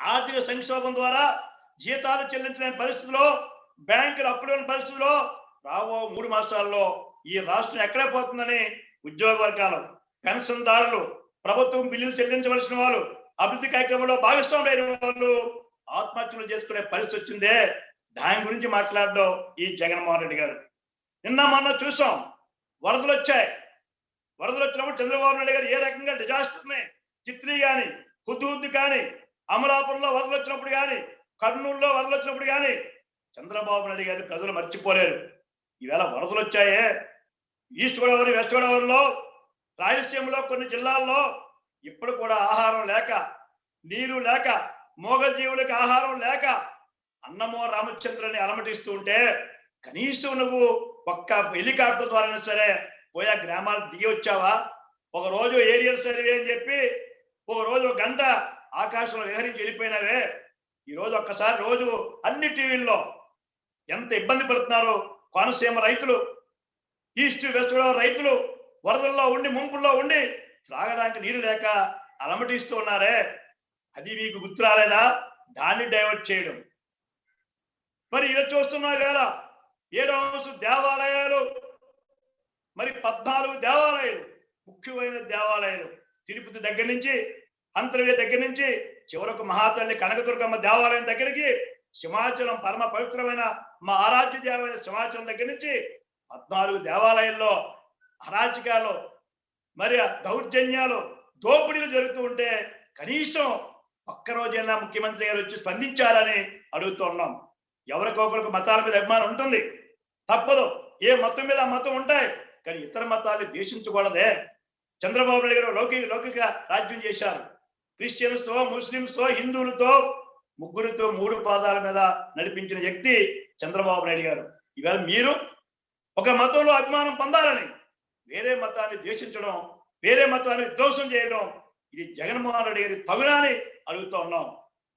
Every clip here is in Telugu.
ఆర్థిక సంక్షోభం ద్వారా జీతాలు చెల్లించలేని పరిస్థితిలో బ్యాంకులు అప్పులేని పరిస్థితిలో రాబో మూడు మాసాల్లో ఈ రాష్ట్రం ఎక్కడే పోతుందని ఉద్యోగ వర్గాలు పెన్షన్దారులు ప్రభుత్వం బిల్లులు చెల్లించవలసిన వాళ్ళు అభివృద్ధి కార్యక్రమంలో భాగస్వాములైన వాళ్ళు ఆత్మహత్యలు చేసుకునే పరిస్థితి వచ్చిందే. దాని గురించి మాట్లాడడం ఈ జగన్మోహన్ రెడ్డి గారు. నిన్న మొన్న చూసాం వరదలు వచ్చాయి. వరదలు వచ్చినప్పుడు చంద్రబాబు నాయుడు గారు ఏ రకంగా డిజాస్టర్ని చిత్రీ కానీ హుద్దు కానీ అమలాపురంలో వరదలు వచ్చినప్పుడు కానీ కర్నూలులో వరదలు వచ్చినప్పుడు కానీ చంద్రబాబు నాయుడు గారిని ప్రజలు మర్చిపోలేరు. ఈవేళ వరదలు వచ్చాయే ఈస్ట్ గోదావరి వెస్ట్ గోదావరిలో రాయలసీమలో కొన్ని జిల్లాల్లో ఇప్పుడు కూడా ఆహారం లేక నీరు లేక మోగ జీవులకు ఆహారం లేక అన్నమో రామచంద్రని అలమటిస్తూ ఉంటే కనీసం నువ్వు ఒక్క హెలికాప్టర్ ద్వారా సరే పోయా గ్రామాలకు దిగి వచ్చావా? ఒక రోజు ఏరియల్ సర్వే అని చెప్పి ఒక రోజు గంట ఆకాశంలో విహరించి వెళ్ళిపోయినావే? ఈ రోజు ఒక్కసారి రోజు అన్ని టీవీల్లో ఎంత ఇబ్బంది పడుతున్నారు కోనసీమ రైతులు ఈస్ట్ వెస్ట్ గోదావరి రైతులు వరదల్లో ఉండి ముంపుల్లో ఉండి త్రాగడానికి నీరు లేక అలమటిస్తూ ఉన్నారే? అది మీకు గుర్తు రాలేదా? దాన్ని డైవర్ట్ చేయడం. మరి ఇలా చూస్తున్నారు కదా ఏడో దేవాలయాలు మరి పద్నాలుగు దేవాలయాలు ముఖ్యమైన దేవాలయాలు. తిరుపతి దగ్గర నుంచి అంతర్య దగ్గర నుంచి చివరకు మహాతల్లి కనకదుర్గమ్మ దేవాలయం దగ్గరికి సింహాచలం పరమ పవిత్రమైన మా ఆరాధ్య దేవాలయ సింహాచలం దగ్గర నుంచి పద్నాలుగు దేవాలయాల్లో అరాచకాలు మరి దౌర్జన్యాలు దోపిడీలు జరుగుతూ ఉంటే కనీసం ఒక్క రోజైనా ముఖ్యమంత్రి గారు వచ్చి స్పందించాలని అడుగుతున్నాం ఎవరికొకరికి మతాల మీద అభిమానం ఉంటుంది. తప్పదు. ఏ మతం మీద ఆ మతం ఉంటాయి. కానీ ఇతర మతాలు ద్వేషించకూడదే. చంద్రబాబు నాయుడు గారు లౌకిక లౌకిక రాజ్యం చేశారు. క్రిస్టియన్స్తో ముస్లింస్తో హిందువులతో ముగ్గురితో మూడు పాదాల మీద నడిపించిన వ్యక్తి చంద్రబాబు నాయుడు గారు. ఇవాళ మీరు ఒక మతంలో అభిమానం పొందాలని వేరే మతాన్ని ద్వేషించడం వేరే మతాన్ని విధ్వంసం చేయడం ఇది జగన్మోహన్ రెడ్డి గారి తగునని అడుగుతూ ఉన్నాం.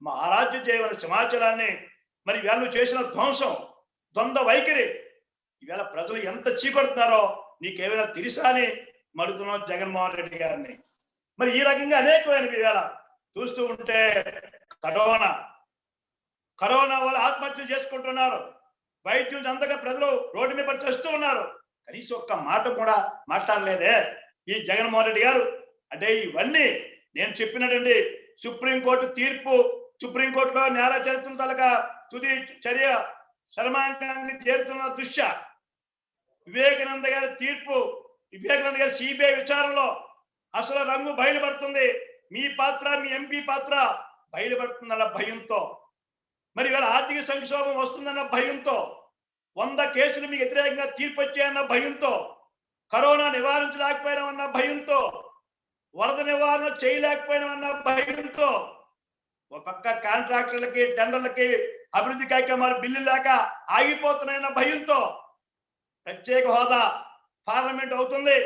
మా ఆరాధ్య చేయవలసిన సమాచారాన్ని మరి వీళ్ళు చేసిన ధ్వంసం ద్వంద్వ వైఖరి ఈవేళ ప్రజలు ఎంత చీకొడుతున్నారో నీకేమైనా తెలుసా అని మడుతున్నాం జగన్మోహన్ రెడ్డి గారిని. మరి ఈ రకంగా అనేకమైన ఈవేళ చూస్తూ ఉంటే కరోనా. కరోనా వల్ల ఆత్మహత్యలు చేసుకుంటున్నారు. వైద్యులు అంతగా ప్రజలు రోడ్డు మీద పరిచేస్తూ ఉన్నారు. కనీసం ఒక్క మాట కూడా మాట్లాడలేదే. ఈ జగన్మోహన్ రెడ్డి గారు. అంటే ఇవన్నీ నేను చెప్పినటువంటి సుప్రీంకోర్టు తీర్పు సుప్రీంకోర్టులో నేర చరిత్ర తలక తుది చర్య శర్మాంకాన్ని చేరుతున్న దృశ్య వివేకానంద గారి తీర్పు వివేకానంద గారి సిబిఐ విచారణలో అసలు రంగు బయలుపడుతుంది. మీ పాత్ర మీ ఎంపీ పాత్ర బయలుపడుతుందన్న భయంతో. మరి ఇవాళ ఆర్థిక సంక్షోభం వస్తుందన్న భయంతో వంద కేసులు మీకు వ్యతిరేకంగా తీర్పు వచ్చాయన్న భయంతో కరోనా నివారించలేకపోయినామన్న భయంతో వరద నివారణ చేయలేకపోయినామన్న భయంతో ఒక పక్క కాంట్రాక్టర్లకి టెండర్లకి అభివృద్ధి కార్యక్రమాలు బిల్లు లేక ఆగిపోతున్నాయన్న భయంతో ప్రత్యేక హోదా పార్లమెంట్ అవుతుంది.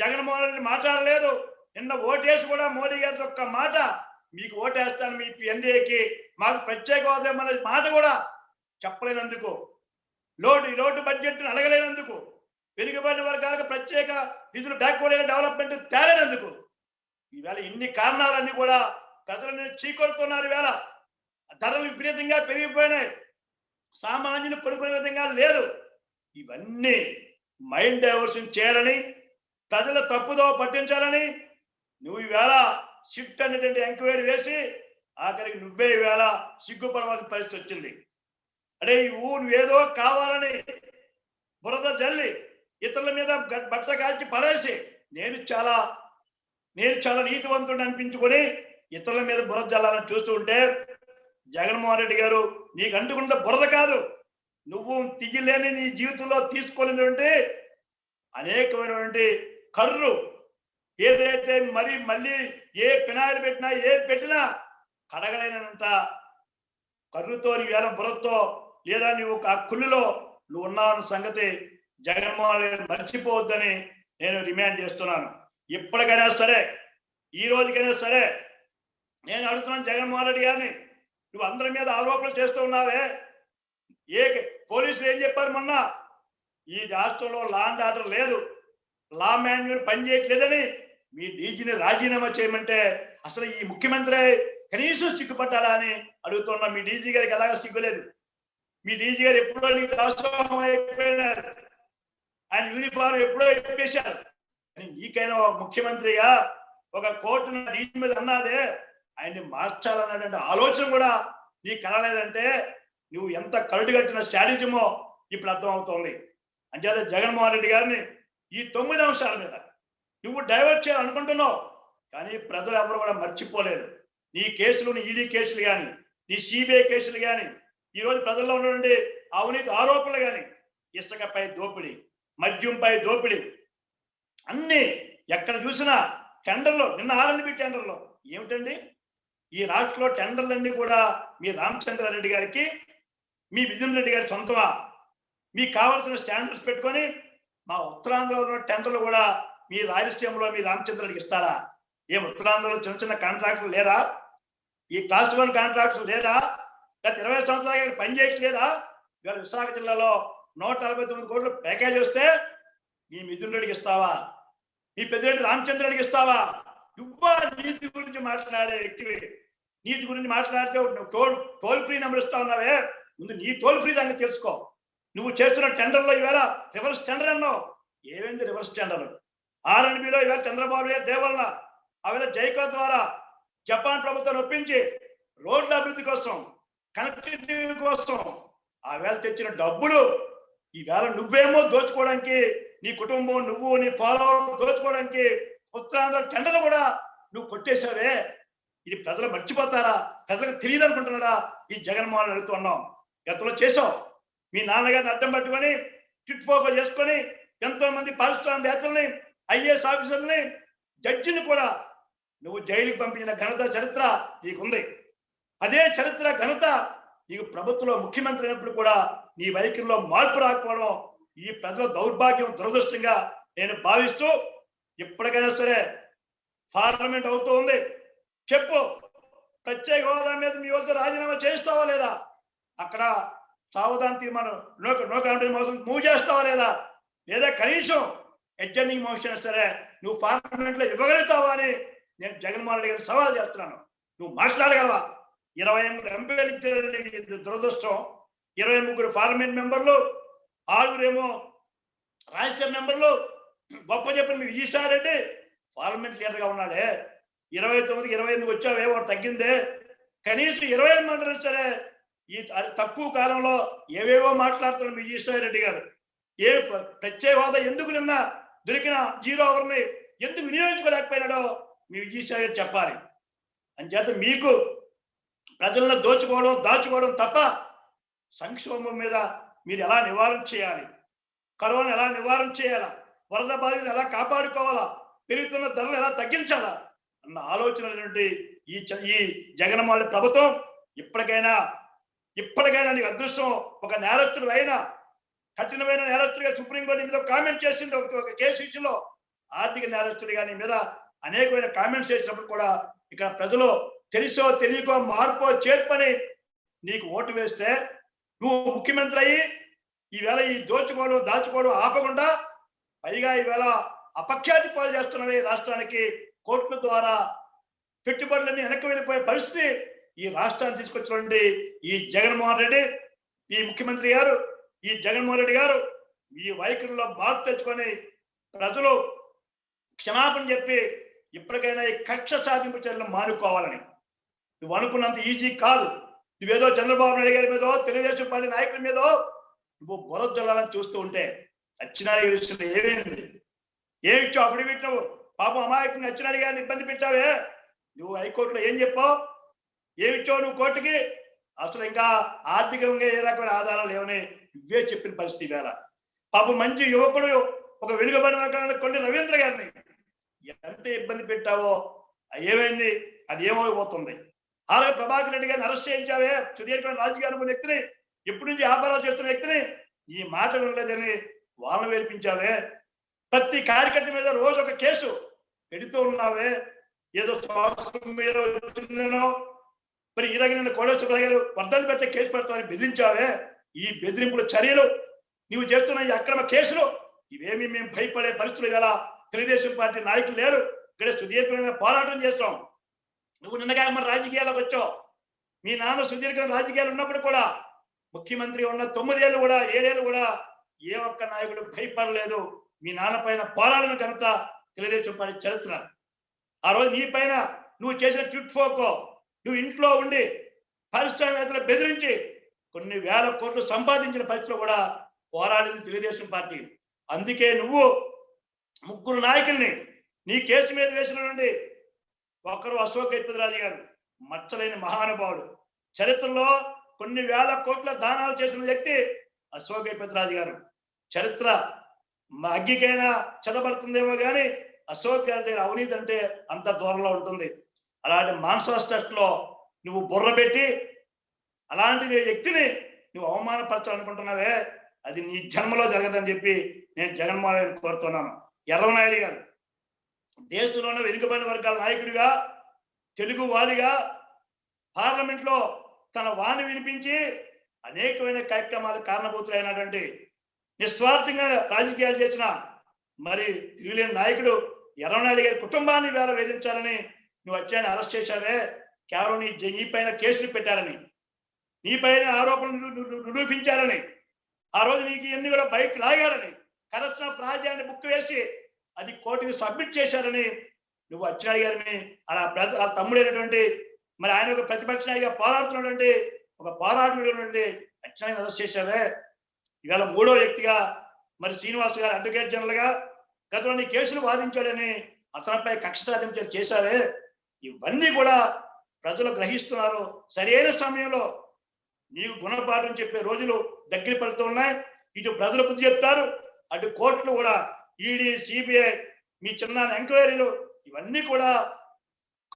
జగన్మోహన్ రెడ్డి మాట్లాడలేదు. నిన్న ఓటేసి కూడా మోడీ గారి ఒక్క మాట మీకు ఓటేస్తాను మీ ఎన్డీఏకి మాకు ప్రత్యేక హోదా మన మాట కూడా చెప్పలేనందుకు. లోటు లోటు బడ్జెట్ను అడగలేనందుకు. వెనుకబడిన వర్గాలకు ప్రత్యేక నిధులు బ్యాక్వర్డ్ డెవలప్మెంట్ తేలేనందుకు. ఈవేళ ఇన్ని కారణాలన్నీ కూడా ప్రజలను చీకొడుతున్నారు ఈవేళ. ధరలు విపరీతంగా పెరిగిపోయినాయి. సామాన్యులు కొనుక్కునే విధంగా లేదు. ఇవన్నీ మైండ్ డైవర్షన్ చేయాలని ప్రజల తప్పుదో పట్టించాలని నువ్వు ఈవేళ షిఫ్ట్ అనేటువంటి ఎంక్వైరీ వేసి ఆఖరికి నువ్వే ఈవేళ సిగ్గుపడవలసిన పరిస్థితి వచ్చింది. అంటే ఈ ఊరు ఏదో కావాలని బురద జల్లి ఇతరుల మీద బట్ట కాల్చి పడేసి నేను చాలా నేను చాలా నీతివంతుడు అనిపించుకొని ఇతరుల మీద బురద జల్లాలని చూస్తూ ఉంటే జగన్మోహన్ రెడ్డి గారు నీకు అంటుకుంటే బురద కాదు. నువ్వు తిగిలేని నీ జీవితంలో తీసుకోలేనటువంటి అనేకమైనటువంటి కర్రు ఏదైతే మరి మళ్ళీ ఏ పినాయిలు పెట్టినా ఏది పెట్టినా కడగలేనంత కర్రుతో నీ వేల బుర్రతో లేదా నువ్వు ఆ కుళ్ళులో నువ్వు ఉన్నావన్న సంగతి జగన్మోహన్ రెడ్డి మర్చిపోవద్దని నేను రిమాండ్ చేస్తున్నాను. ఇప్పటికైనా సరే ఈ రోజుకైనా సరే నేను అడుగుతున్నాను జగన్మోహన్ రెడ్డి గారిని నువ్వు అందరి మీద ఆరోపణలు చేస్తూ ఉన్నావే. ఏ పోలీసులు ఏం చెప్పారు మొన్న? ఈ రాష్ట్రంలో లా అండ్ ఆర్డర్ లేదు. లా మాన్యువల్ పనిచేయట్లేదని మీ డీజీని రాజీనామా చేయమంటే అసలు ఈ ముఖ్యమంత్రి కనీసం సిగ్గుపట్టాలా అని అడుగుతున్నా. మీ డీజీ గారికి ఎలాగ సిగ్గులేదు? మీ డీజీ గారు ఎప్పుడో నీకు దాసోహం అయిపోయినారు ఆయన యూనిఫామ్ ఎప్పుడో ఇప్పేశారు. నీకైనా ముఖ్యమంత్రిగా ఒక కోర్టు డీజీ మీద అన్నాదే ఆయన్ని మార్చాలన్నటువంటి ఆలోచన కూడా నీకు కలలేదంటే నువ్వు ఎంత కరుడు కట్టిన స్ట్రాటజీమో ఇప్పుడు అర్థమవుతోంది. అంచేత జగన్మోహన్ రెడ్డి గారిని ఈ తొమ్మిది అంశాల మీద నువ్వు డైవర్ట్ చేయాలనుకుంటున్నావు. కానీ ప్రజలు ఎవరు కూడా మర్చిపోలేరు. నీ కేసులు నీ ఈడీ కేసులు కానీ నీ సిబిఐ కేసులు కానీ ఈ రోజు ప్రజల్లో ఉన్నటువంటి అవినీతి ఆరోపణలు కానీ ఇసుకపై దోపిడీ మద్యంపై దోపిడీ అన్ని ఎక్కడ చూసినా టెండర్లో నిన్న ఆర్ఎన్బి టెండర్లో. ఏమిటండి? ఈ రాష్ట్రంలో టెండర్లన్నీ కూడా మీ రామచంద్రారెడ్డి గారికి మీ మిథున్ రెడ్డి గారి సొంతమా? మీకు కావాల్సిన స్టాండర్డ్స్ పెట్టుకొని మా ఉత్తరాంధ్రలో ఉన్న టెండర్లు కూడా మీ రాయలసీమలో మీ రామచంద్రుడికి ఇస్తారా? ఏం ఉత్తరాంధ్రలో చిన్న చిన్న కాంట్రాక్టులు లేరా? ఈ క్లాస్ వన్ కాంట్రాక్టులు లేరా? గత ఇరవై సంవత్సరాలు పనిచేయట్లేదా ఇవాళ విశాఖ జిల్లాలో నూట నలభై తొమ్మిది కోట్లు ప్యాకేజ్ వస్తే మీ మిథున్ రెడ్డికి ఇస్తావా? మీ పెద్దిరెడ్డి రామచంద్రుడికి ఇస్తావా? ఇవ్వా నీతి గురించి మాట్లాడే వ్యక్తివి. నీతి గురించి మాట్లాడితే టోల్ టోల్ ఫ్రీ నెంబర్ ఇస్తా ఉన్నావే. ముందు నీ టోల్ ఫ్రీ దాన్ని తెలుసుకో. నువ్వు చేస్తున్న టెండర్లో ఈవేళ రివర్స్ టెండర్ అన్నావు. ఏమైంది రివర్స్ టెండర్? ఆర్ఎండ్బిలో ఈవేళ చంద్రబాబు నాయుడు దేవలన ఆవేళ జైకో ద్వారా జపాన్ ప్రభుత్వం ఒప్పించి రోడ్ల అభివృద్ధి కోసం కనెక్టివిటీ కోసం ఆవేళ తెచ్చిన డబ్బులు ఈవేళ నువ్వేమో దోచుకోవడానికి నీ కుటుంబం నువ్వు నీ ఫాలోవర్ దోచుకోవడానికి ఉత్తరాంధ్ర టెండర్లు కూడా నువ్వు కొట్టేశావే. ఇది ప్రజలు మర్చిపోతారా? ప్రజలకు తెలియదు అనుకుంటున్నారా ఈ జగన్మోహన్ అడుగుతున్నాం గతంలో చేసావు మీ నాన్నగారిని అడ్డం పట్టుకొని టిట్ చేసుకొని ఎంతో మంది పారిశ్రామికవేత్తల్ని ఐఏఎస్ ఆఫీసర్ని జడ్జిని కూడా నువ్వు జైలుకి పంపించిన ఘనత చరిత్ర నీకుంది. అదే చరిత్ర ఘనత నీకు ప్రభుత్వంలో ముఖ్యమంత్రి అయినప్పుడు కూడా నీ వైఖరిలో మార్పు రాకపోవడం ఈ ప్రజల దౌర్భాగ్యం దురదృష్టంగా నేను భావిస్తూ ఎప్పటికైనా సరే పార్లమెంట్ అవుతూ ఉంది. చెప్పు ప్రత్యేక హోదా మీద మీ వాళ్ళతో రాజీనామా చేస్తావా లేదా? అక్కడ సావధాన తీర్మానం నో నో కాంట్రీ మోసం మూవ్ చేస్తావా లేదా? లేదా కనీసం ఎడ్జర్నింగ్ మోషన్ సరే నువ్వు పార్లమెంట్లో ఇవ్వగలుగుతావా అని నేను జగన్మోహన్ రెడ్డి గారికి సవాల్ చేస్తున్నాను. నువ్వు మాట్లాడగలవా? ఇరవై ఎనిమిది ఎంపీలు ఇచ్చారు నీకు దురదృష్టం ఇరవై ముగ్గురు పార్లమెంట్ మెంబర్లు ఆరుగురేమో రాజ్యసభ మెంబర్లు గొప్ప చెప్పిన మీ విజయసాయిరెడ్డి పార్లమెంట్ లీడర్గా ఉన్నాడే. ఇరవై తొమ్మిదికి ఇరవై ఎనిమిది వచ్చావే వాడు తగ్గిందే. కనీసం ఇరవై ఎనిమిది మంది సరే ఈ తక్కువ కాలంలో ఏవేవో మాట్లాడుతున్నారు మీ విజయసాయి రెడ్డి గారు ఏ ప్రత్యేక హోదా ఎందుకు నిన్న దొరికిన జీరో ఓవర్ని ఎందుకు వినియోగించుకోలేకపోయినాడో మీ విజయసాయి గారు చెప్పాలి. అంచేత మీకు ప్రజలను దోచుకోవడం దాచుకోవడం తప్ప సంక్షోభం మీద మీరు ఎలా నివారణ చేయాలి? కరోనా ఎలా నివారణ చేయాలా? వరద బాధితులు ఎలా కాపాడుకోవాలా? పెరుగుతున్న ధరలు ఎలా తగ్గించాలా? అన్న ఆలోచనటువంటి ఈ చ- ఈ జగన్మోహన్ ప్రభుత్వం ఇప్పటికైనా ఇప్పటికైనా నీకు అదృష్టం ఒక నేరస్తుడు అయినా కఠినమైన నేరస్తుడిగా సుప్రీంకోర్టు మీద కామెంట్ చేసింది ఒక ఒక కేసు ఇష్యూలో ఆర్థిక నేరస్తుడిగా నీ మీద అనేకమైన కామెంట్స్ చేసినప్పుడు కూడా ఇక్కడ ప్రజలు తెలుసో తెలియకో మార్పో చేర్పని నీకు ఓటు వేస్తే నువ్వు ముఖ్యమంత్రి అయ్యి ఈవేళ ఈ దోచుకోవడం దాచుకోవడం ఆపకుండా పైగా ఈవేళ అపఖ్యాతి పాలు చేస్తున్నవి ఈ రాష్ట్రానికి కోర్టుల ద్వారా. పెట్టుబడులన్నీ వెనక్కి వెళ్ళిపోయే పరిస్థితి ఈ రాష్ట్రాన్ని తీసుకొచ్చినటువంటి ఈ జగన్మోహన్ రెడ్డి ఈ ముఖ్యమంత్రి గారు ఈ జగన్మోహన్ రెడ్డి గారు ఈ వైఖరిలో మార్పు తెచ్చుకొని ప్రజలు క్షమాపణ చెప్పి ఇప్పటికైనా ఈ కక్ష సాధింపు చర్యలు మానుకోవాలని. నువ్వు అనుకున్నంత ఈజీ కాదు. నువ్వేదో చంద్రబాబు నాయుడు గారి మీదో తెలుగుదేశం పార్టీ నాయకుల మీదో నువ్వు బురద జల్లాలని చూస్తూ ఉంటే అచ్చినాయుడు విషయంలో ఏమైంది? ఏమి ఇచ్చావు? అప్పుడు పెట్టినావు పాపం అమాయకుని అచ్చినాయుడు గారిని ఇబ్బంది పెట్టావే? నువ్వు హైకోర్టులో ఏం చెప్పావు? ఏమిచ్చావు నువ్వు కోర్టుకి? అసలు ఇంకా ఆర్థికంగా ఏ రకమైన ఆధారాలు లేవని ఇవే చెప్పిన పరిస్థితి వేళ పాపం మంచి యువకుడు ఒక వెనుకబడిన కొన్ని రవీంద్ర గారిని ఎంత ఇబ్బంది పెట్టావో అది ఏమైంది? అది ఏమైపోతుంది? అలాగే ప్రభాకర్ రెడ్డి గారిని అరెస్ట్ చేయించావే? సుదీర్ఘమైన రాజకీయ అనుకున్న వ్యక్తిని ఎప్పటి నుంచి వ్యాపారాలు చేస్తున్న వ్యక్తిని ఈ మాట వినలేదని వాళ్ళని వేర్పించావే? ప్రతి కార్యకర్త మీద రోజు ఒక కేసు పెడుతూ ఉన్నావే? ఏదో మీద మరి ఈ రకంగా కోడేశ్వర గారు వర్ధలు పెడితే కేసు పెడతామని బెదిరించావే? ఈ బెదిరింపుల చర్యలు నీవు చేస్తున్న ఈ అక్రమ కేసులు ఇవేమి మేము భయపడే పరిస్థితులు గల తెలుగుదేశం పార్టీ నాయకులు లేరు. ఇక్కడ సుదీర్ఘమైన పోరాటం చేస్తాం. నువ్వు నిన్నగా మన రాజకీయాలకు వచ్చావు? మీ నాన్న సుదీర్ఘ రాజకీయాలు ఉన్నప్పుడు కూడా ముఖ్యమంత్రి ఉన్న తొమ్మిదేళ్ళు కూడా ఏడేళ్ళు కూడా ఏ ఒక్క నాయకుడు భయపడలేదు. మీ నాన్న పైన పోరాడిన ఘనత తెలుగుదేశం పార్టీ చరిత్ర. ఆ రోజు నీ పైన నువ్వు చేసిన ట్విట్ ఫోకో. నువ్వు ఇంట్లో ఉండి పారిశ్రామికవేత్తలు బెదిరించి కొన్ని వేల కోట్లు సంపాదించిన పరిస్థితిలో కూడా పోరాడింది తెలుగుదేశం పార్టీ. అందుకే నువ్వు ముగ్గురు నాయకుల్ని నీ కేసు మీద వేసిన నుండి ఒకరు అశోక్ గజపతిరాజు గారు మచ్చలేని మహానుభావుడు. చరిత్రలో కొన్ని వేల కోట్ల దానాలు చేసిన వ్యక్తి అశోక్ గజపతిరాజు గారు. చరిత్ర మా అగ్గికైనా చదబడుతుందేమో కానీ అశోక్ గారి దగ్గర అవినీతి అంటే అంత దూరంలో ఉంటుంది. అలాంటి మాన్సాస్ టెస్ట్లో నువ్వు బుర్ర పెట్టి అలాంటి వ్యక్తిని నువ్వు అవమానపరచాలనుకుంటున్నావే అది నీ జన్మలో జరగదని చెప్పి నేను జగన్మోహన్ రెడ్డి కోరుతున్నాను. ఎర్రనాయుడు గారు దేశంలోనే వెనుకబడిన వర్గాల నాయకుడిగా తెలుగు వాడిగా పార్లమెంట్లో తన వాణి వినిపించి అనేకమైన కార్యక్రమాలు కారణభూతులైనటువంటి నిస్వార్థంగా రాజకీయాలు చేసిన మరి తిరుగులేని నాయకుడు ఎర్రనాయుడు గారి కుటుంబాన్ని వేల వేధించాలని నువ్వు వచ్చాయని అరెస్ట్ చేశావే? కేవలం నీ నీ పైన కేసులు పెట్టారని. నీ పైన ఆరోపణలు నిరూపించారని ఆ రోజు నీకు ఎన్ని కూడా బైక్ లాగారని కరప్షన్ ఆఫ్ రాజ్యాన్ని బుక్ వేసి అది కోర్టుకి సబ్మిట్ చేశారని నువ్వు అచ్చెన్నాయుడు గారిని అలా బ్రద- ఆ తమ్ముడైనటువంటి మరి ఆయన ఒక ప్రతిపక్ష నాయకుగా పోరాడుతున్నటువంటి ఒక పోరాటుడు అచ్చినాయుడు అరెస్ట్ చేశారే ఇవాళ మూడో వ్యక్తిగా మరి శ్రీనివాస్ గారు అడ్వకేట్ జనరల్గా గతంలో నీ కేసులు వాదించాడని అతనిపై కక్ష సాధించారు చేశారే ఇవన్నీ కూడా ప్రజలు గ్రహిస్తున్నారు. సరైన సమయంలో నీకు గుణపాఠం చెప్పే రోజులు దగ్గర పడుతూ ఉన్నాయి. ఇటు ప్రజలు బుద్ధి చెప్తారు. అటు కోర్టులు కూడా ఈడీ సిబిఐ మీ చిన్న ఎంక్వైరీలు ఇవన్నీ కూడా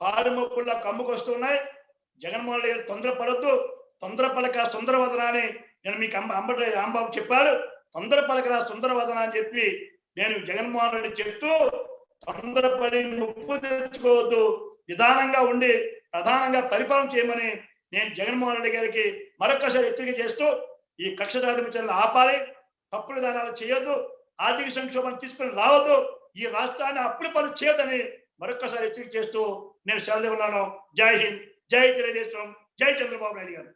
కారు మొక్కుల్లో కమ్ముకొస్తున్నాయి జగన్మోహన్ రెడ్డి గారు తొందరపడద్దు. తొందరపడక సుందరవదన అని నేను మీకు అంబ అంబటి రాంబాబు చెప్పాడు. తొందర పలకరా సుందరవదన అని చెప్పి నేను జగన్మోహన్ రెడ్డి చెప్తూ తొందరపడి ముప్పు తెచ్చుకోవద్దు. నిదానంగా ఉండి ప్రధానంగా పరిపాలన చేయమని నేను జగన్మోహన్ రెడ్డి గారికి మరొకసారి హెచ్చరిక చేస్తూ ఈ కక్ష చర్యలు ఆపాలి తప్పుడు విధానాలు చేయొద్దు ఆర్థిక సంక్షోభం తీసుకుని రావద్దు ఈ రాష్ట్రాన్ని అప్పుల పనులు చేయొద్దని మరొకసారి హెచ్చరిక చేస్తూ నేను సెలవు ఉన్నాను జై హింద్ జై తెలుగుదేశం జై చంద్రబాబు నాయుడు గారు.